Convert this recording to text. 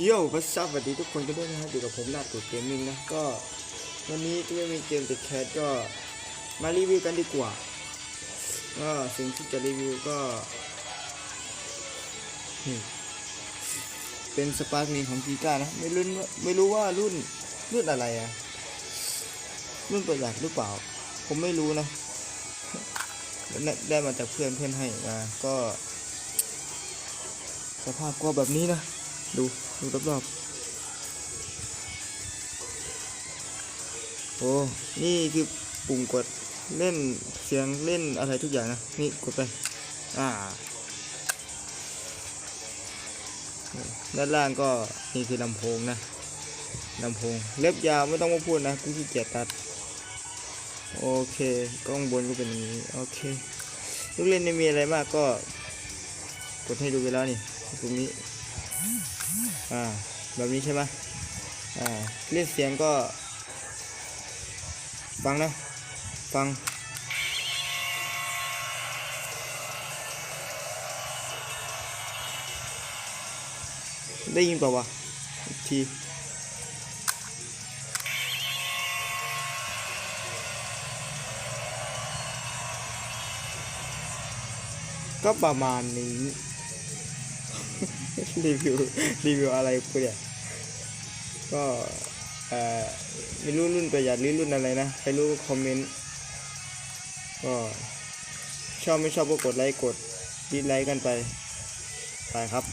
โย่วัสดีสวัสดีทุกคนกันด้วยนะครับอยู่กับผมนาดกุดเกมมิ่งนะก็ วันนี้ที่ไม่มีเกมติดแคสก็มารีวิวกันดีกว่าก็สิ่งที่จะรีวิวก็เป็นสปาร์คลิงของกีก้านะไม่รู้ว่าไม่รู้ว่ารุ่นรุ่นอะไรอะรุ่นประหยัดหรือเปล่า ผมไม่รู้นะ ได้ได้มาจากเพื่อนเพื่อนให้มาก็ สภาพก็แบบนี้นะ ดูดูรอบๆโอ้นี่คือปุ่มกดเล่นเสียงเล่นอะไรทุกอย่างนะ นี่กดไป อ่า ด้านล่างก็นี่คือลำโพงนะลำโพง เล็บยาวไม่ต้องมาพูดนะกูขี้เกียจตัด โอเคกล้องบนก็เป็นอย่างนี้ โอเค ลูกเล่นไม่มีอะไรมากก็ กดให้ดูไปแล้วนี่ตรงนี้ อ่าแบบนี้ใช่ไหมอ่าเล่นเสียงก็ ฟังนะ ฟังได้ยินเปล่าวะทีก็ประมาณนี้ รีวิวรีวิวอะไรกูเนี่ยก็เอ่อไม่รู้รุ่นประหยัดหรือรุ่นอะไรนะใครรู้ก็คอมเมนต์ก็ชอบไม่ชอบก็กดไลค์กดดีไลค์กันไปไปครับ